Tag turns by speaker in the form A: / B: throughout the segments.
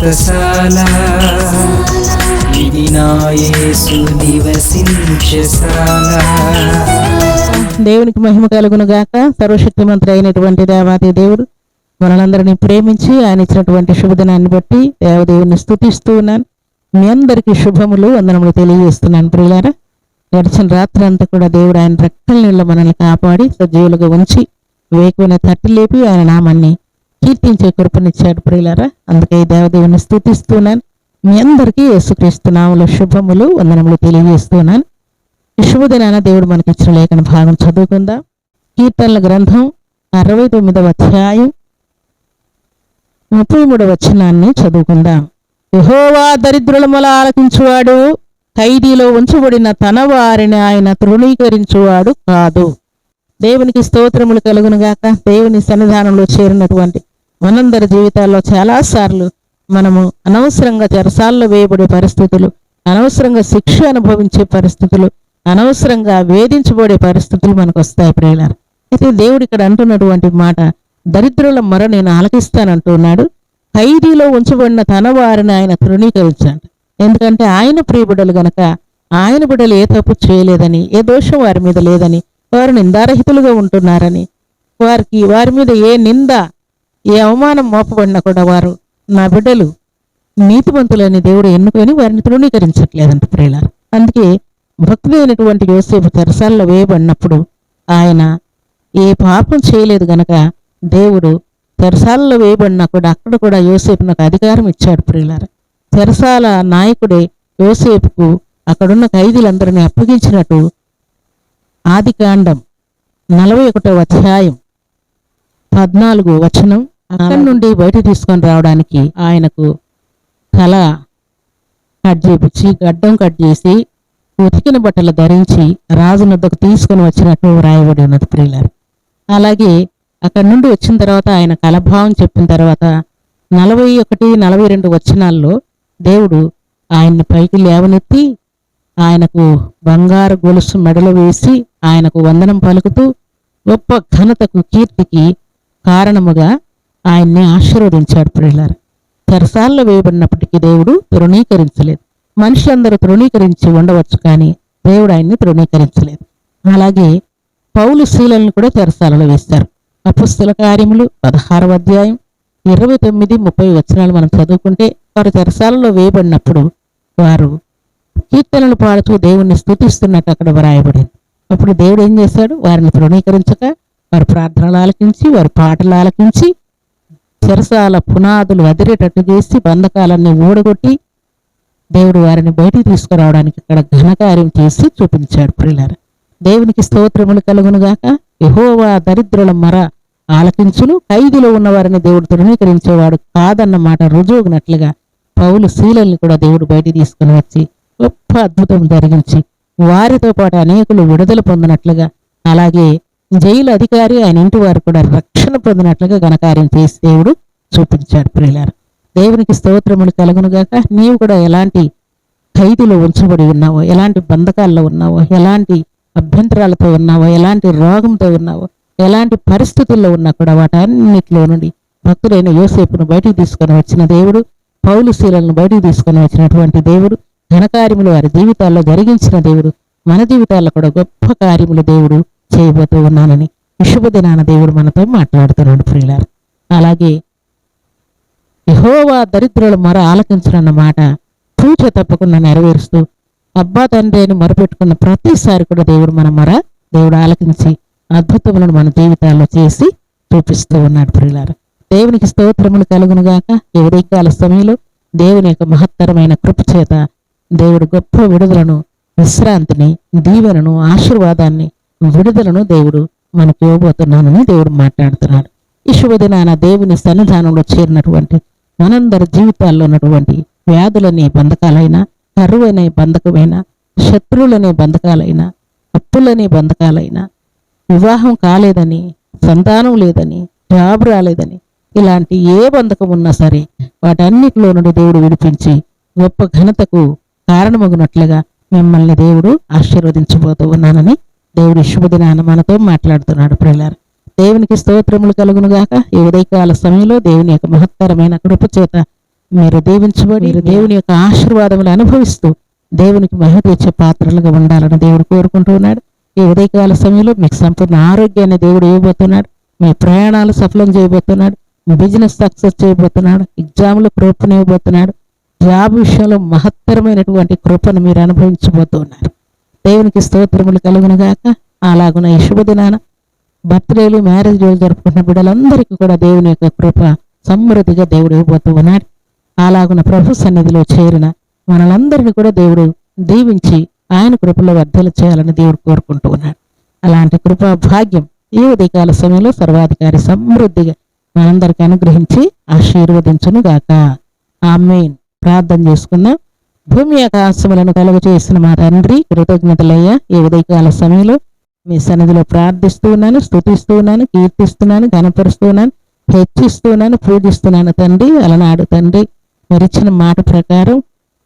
A: వ్రతశాల ఇది నివసించశాల
B: దేవునికి మహిమ కలుగును గాక. సర్వశక్తి మంత్రి అయినటువంటి దేవాది దేవుడు మనలందరినీ ప్రేమించి ఆయన ఇచ్చినటువంటి శుభదినాన్ని బట్టి దేవదేవుని స్థుతిస్తూ ఉన్నాను. మీ అందరికీ శుభములు వందనములు తెలియజేస్తున్నాను ప్రియులారా. గడిచిన రాత్రి అంతా కూడా దేవుడు ఆయన రెక్కల నీళ్ళ మనల్ని కాపాడి సజీవులుగా ఉంచి వేకువైన తట్టి లేపి ఆయన నామాన్ని కీర్తించే కృపనిచ్చాడు ప్రియులారా. అందుకే దేవదేవుని స్థుతిస్తున్నాను. మీ అందరికీ యేసుక్రీస్తు నామములో శుభములు వందనములు తెలియజేస్తున్నాను. శుభదినాన దేవుడు మనకి ఇచ్చిన లేఖన భాగం చదువుకుందాం. కీర్తనల గ్రంథం అరవై తొమ్మిదవ అధ్యాయం ముప్పై మూడవ వచనాన్ని చదువుకుందాం. యహోవా దరిద్రుల మొల ఆలకించువాడు ఖైదీలో ఉంచబడిన తన వారిని ఆయన తృణీకరించువాడు కాదు. దేవునికి స్తోత్రములు కలుగునుగాక. దేవుని సన్నిధానంలో చేరినటువంటి మనందరి జీవితాల్లో చాలాసార్లు మనము అనవసరంగా చెరసాల్లో వేయబడే పరిస్థితులు అనవసరంగా శిక్ష అనుభవించే పరిస్థితులు అనవసరంగా వేధించబడే పరిస్థితులు మనకు వస్తాయి ప్రియులారు. అయితే దేవుడు ఇక్కడ అంటున్నటువంటి మాట దరిద్రుల మొర నేను ఆలకిస్తానంటున్నాడు. ఖైదీలో ఉంచబడిన తన వారిని ఆయన తృణీకరించాడు. ఎందుకంటే ఆయన ప్రియబిడలు గనక ఆయన బిడ్డలు ఏ తప్పు చేయలేదని ఏ దోషం వారి మీద లేదని వారు నిందారహితులుగా ఉంటున్నారని వారికి వారి మీద ఏ నింద ఏ అవమానం మోపబడినా కూడా వారు నా బిడ్డలు నీతివంతులని దేవుడు ఎన్నుకొని వారిని తృణీకరించట్లేదంట ప్రియులారు. అందుకే భక్తుడైనటువంటి యోసేపు తెరసాల్లో వేయబడినప్పుడు ఆయన ఏ పాపం చేయలేదు గనక దేవుడు తెరసాలలో వేయబడినా కూడా అక్కడ కూడా యోసేపునకు అధికారం ఇచ్చాడు ప్రియులార. తెరసాల నాయకుడే యోసేపుకు అక్కడున్న ఖైదీలందరినీ అప్పగించినట్టు ఆది కాండం నలభై ఒకటో అధ్యాయం పద్నాలుగు వచనం అక్కడి నుండి బయట తీసుకొని రావడానికి ఆయనకు తల కట్ చేపించి గడ్డం కట్ చేసి ఉతికిన బట్టలు ధరించి రాజు వద్దకు తీసుకొని వచ్చినట్టు వ్రాయబడి ఉన్నది ప్రియులారు. అలాగే అక్కడి నుండి వచ్చిన తర్వాత ఆయన కలభావం చెప్పిన తర్వాత నలభై ఒకటి నలభై రెండు వచనాల్లో దేవుడు ఆయన్ని పైకి లేవనెత్తి ఆయనకు బంగారు గొలుసు మెడలో వేసి ఆయనకు వందనం పలుకుతూ గొప్ప ఘనతకు కీర్తికి కారణముగా ఆయన్ని ఆశీర్వదించాడు ప్రియులారు. తెరసాల్లో వేయబడినప్పటికీ దేవుడు తృణీకరించలేదు. మనుషులందరూ తృణీకరించి ఉండవచ్చు కానీ దేవుడు ఆయన్ని తృణీకరించలేదు. అలాగే పౌలు శీలను కూడా తెరసాలలో వేస్తారు అపుస్తుల కార్యములు పదహారవ అధ్యాయం ఇరవై తొమ్మిది ముప్పై వచనాలు మనం చదువుకుంటే వారు తెరసాలలో వేయబడినప్పుడు వారు కీర్తనలు పాడుతూ దేవుణ్ణి స్థుతిస్తున్నట్టు అక్కడ వ్రాయబడింది. అప్పుడు దేవుడు ఏం చేశాడు? వారిని తృణీకరించక వారి ప్రార్థనలు ఆలకించి వారి పాటలు ఆలకించి శిరసాల పునాదులు అదిరేటట్టు చేసి బంధకాలన్నీ ఊడగొట్టి దేవుడు వారిని బయటికి తీసుకురావడానికి ఇక్కడ ఘనకార్యం చేసి చూపించాడు ప్రియులార. దేవునికి స్తోత్రములు కలుగునుగాక యహోవా దరిద్రుల మర ఆలకించును. ఖైదీలో ఉన్న వారిని దేవుడు తృణీకరించేవాడు కాదన్న మాట రుజువునట్లుగా పౌలు శీలల్ని కూడా దేవుడు బయట తీసుకుని వచ్చి గొప్ప అద్భుతం జరిగించి వారితో పాటు అనేకులు విడుదల పొందినట్లుగా అలాగే జైలు అధికారి ఆయన ఇంటి వారు కూడా రక్షణ పొందినట్లుగా ఘనకార్యం చేసి దేవుడు చూపించాడు ప్రియులారు. దేవునికి స్తోత్రములు కలుగునుగాక. నీవు కూడా ఎలాంటి ఖైదులో ఉంచబడి ఉన్నావో ఎలాంటి బంధకాల్లో ఉన్నావో ఎలాంటి అభ్యంతరాలతో ఉన్నావో ఎలాంటి రోగంతో ఉన్నావో ఎలాంటి పరిస్థితుల్లో ఉన్నా కూడా వాటన్నిటిలో నుండి భక్తుడైన యోసేపును బయటికి తీసుకొని వచ్చిన దేవుడు పౌలు శీలను బయటికి తీసుకొని వచ్చినటువంటి దేవుడు ఘనకార్యములు వారి జీవితాల్లో జరిగించిన దేవుడు మన జీవితాల్లో కూడా గొప్ప కార్యములు దేవుడు చేయబోతూ ఉన్నానని విశుభదినాన దేవుడు మనతో మాట్లాడుతున్నాడు ప్రియులారు. అలాగే యహోవా దరిద్రుల మొర ఆలకించడన్న మాట పూజ తప్పకుండా నెరవేరుస్తూ అబ్బా తండ్రి అని మొరపెట్టుకున్న ప్రతిసారి కూడా దేవుడు మన మొర దేవుడు ఆలకించి అద్భుతములను మన జీవితాల్లో చేసి చూపిస్తూ ఉన్నాడు ప్రియులారు. దేవునికి స్తోత్రములు కలుగునుగాక ఈ ఉదయకాల సమయంలో దేవుని యొక్క మహత్తరమైన కృప చేత దేవుడు గొప్ప విడుదలను విశ్రాంతిని దీవెనను ఆశీర్వాదాన్ని విడుదలను దేవుడు మనకు ఇవ్వబోతున్నానని దేవుడు మాట్లాడుతున్నాడు. ఈ శుభదినాన దేవుని సన్నిధానంలో చేరినటువంటి మనందరి జీవితాల్లో ఉన్నటువంటి వ్యాధులనే బంధకాలైనా కరువనే బంధకమైనా శత్రువులనే బంధకాలైనా అప్పులనే బంధకాలైనా వివాహం కాలేదని సంతానం లేదని జాబ్ రాలేదని ఇలాంటి ఏ బంధకం ఉన్నా సరే వాటన్నిటిలో నుండి దేవుడు విడిపించి గొప్ప ఘనతకు కారణమగునట్లుగా మిమ్మల్ని దేవుడు ఆశీర్వదించబోతూ ఉన్నానని దేవుడి శుభదినాన మనతో మాట్లాడుతున్నాడు ప్రియులారు. దేవునికి స్తోత్రములు కలుగునుగాక ఈ ఉదయకాల సమయంలో దేవుని యొక్క మహత్తరమైన కృప చేత మీరు దీవించబడి మీరు దేవుని యొక్క ఆశీర్వాదములు అనుభవిస్తూ దేవునికి మహిమ తెచ్చే పాత్రలుగా ఉండాలని దేవుడు కోరుకుంటూ ఉన్నాడు. ఈ ఉదయకాల సమయంలో మీకు సంపూర్ణ ఆరోగ్యాన్ని దేవుడు ఇవ్వబోతున్నాడు. మీ ప్రయాణాలు సఫలం చేయబోతున్నాడు. మీ బిజినెస్ సక్సెస్ చేయబోతున్నాడు. ఎగ్జామ్లో కృపను ఇవ్వబోతున్నాడు జాబ్ విషయంలో మహత్తరమైనటువంటి కృపను మీరు అనుభవించబోతున్నారు. దేవునికి స్తోత్రములు కలుగునుగాక. అలాగున ఈ శుభదినాన. బర్త్డేలు మ్యారేజ్ రోజు జరుపుకున్న బిడ్డలందరికీ కూడా దేవుని యొక్క కృప సమృద్ధిగా దేవుడు ఇవ్వబోతూ ఉన్నాడు. అలాగున ప్రభు సన్నిధిలో చేరిన మనలందరినీ కూడా దేవుడు దీవించి ఆయన కృపలో వర్ధలు చేయాలని దేవుడు కోరుకుంటూ ఉన్నాడు. అలాంటి కృపా భాగ్యం ఈ ఉదయకాల సమయంలో సర్వాధికారి సమృద్ధిగా మనందరికీ అనుగ్రహించి ఆశీర్వదించును గాక ఆమెన్. ప్రార్థన చేసుకుందాం. భూమి ఆకాశములను కలుగు చేసిన మా తండ్రి కృతజ్ఞతలయ్యా. ఈ ఉదయకాల సమయంలో మీ సన్నిధిలో ప్రార్థిస్తూ ఉన్నాను ఉన్నాను కీర్తిస్తున్నాను గనపరుస్తున్నాను హెచ్చిస్తున్నాను పూజిస్తున్నాను తండ్రి అలనాడు తండ్రి. మరిచిన మాట ప్రకారం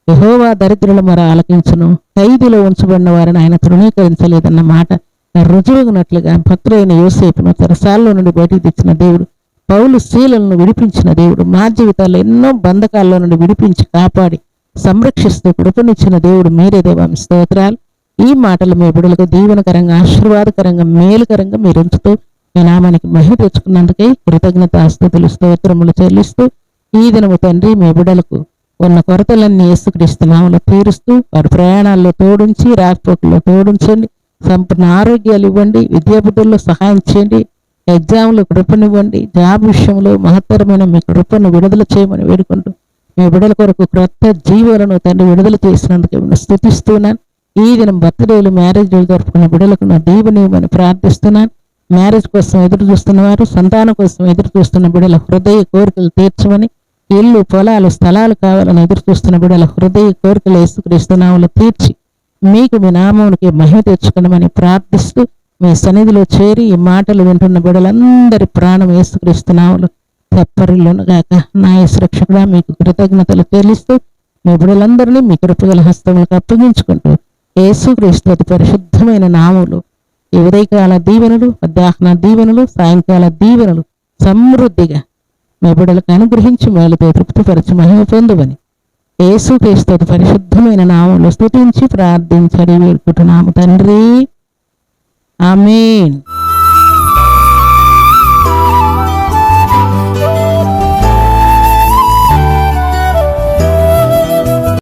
B: యహోవా దరిద్రుల మరో ఆలకించును. ఖైదీలో ఉంచబడిన వారిని ఆయన తృణీకరించలేదన్న మాట రుజువునట్లుగా భక్తులైన యోసేపును తెరసాల్లో నుండి బయటికి తెచ్చిన దేవుడు పౌలు శీలను విడిపించిన దేవుడు మా జీవితాల్లో ఎన్నో బంధకాల్లో నుండి విడిపించి కాపాడి సంరక్షిస్తూ కృపనిచ్చిన దేవుడు మీరే దేవామి స్తోత్రాలు. ఈ మాటలు మీ బిడ్డలకు దీవెనకరంగా ఆశీర్వాదకరంగా మేలుకరంగా మీరు ఉంచుతూ మీ నామానికి మహిమ తెచ్చుకున్నందుకై కృతజ్ఞత ఆస్తుతులు స్తోత్రములు చెల్లిస్తూ ఈ దినము తండ్రి మీ బిడ్డలకు ఉన్న కొరతలన్నీ యేసుక్రీస్తు నామలు తీరుస్తూ వారి ప్రయాణాల్లో తోడుంచి రాకపోకల్లో తోడుంచండి. సంపూర్ణ ఆరోగ్యాలు ఇవ్వండి విద్యాబుద్ధుల్లో సహాయం చేయండి ఎగ్జామ్లో కృపనివ్వండి జాబ్ విషయంలో మహత్తరమైన మీ కృపను విడుదల చేయమని వేడుకుంటూ మీ బిడ్డల కొరకు క్రొత్త జీవులను తండ్రి విడుదల చేసినందుకు మిమ్మల్ని స్తుతిస్తున్నాను ఈ దినం బర్త్డేలు మ్యారేజ్ జరుపుకున్న బిడ్డలకు నా దీవెనివ్వమని ప్రార్థిస్తున్నాను. మ్యారేజ్ కోసం ఎదురు చూస్తున్న వారు సంతానం కోసం ఎదురు చూస్తున్న బిడ్డల హృదయ కోరికలు తీర్చమని ఇల్లు పొలాలు స్థలాలు కావాలని ఎదురు చూస్తున్న బిడ్డల హృదయ కోరికలు యేసుక్రీస్తునామలు తీర్చి మీకు మీ నామానికి మహిమ తెచ్చుకోనమని ప్రార్థిస్తూ మీ సన్నిధిలో చేరి ఈ మాటలు వింటున్న బిడ్డలందరి ప్రాణం యేసుక్రీస్తునామలు తెప్పరిల్లును గాక. నా సురక్షకుడా మీకు కృతజ్ఞతలు చెల్లిస్తూ మీ బిడలందరినీ మీ కృపగల హస్తములకు అప్పగించుకుంటూ యేసుక్రీస్తు అతి పరిశుద్ధమైన నామములు ఈ ఉదయకాల దీవెనలు మధ్యాహ్న దీవెనలు సాయంకాల దీవెనలు సమృద్ధిగా మీ బిడలకు అనుగ్రహించి మేలుతో తృప్తిపరిచి మహిమ పొందువని యేసుక్రీస్తు అతి పరిశుద్ధమైన నామములు స్థుతించి ప్రార్థించడి వేడుకుంటున్నాము తండ్రి. ఆమేన్.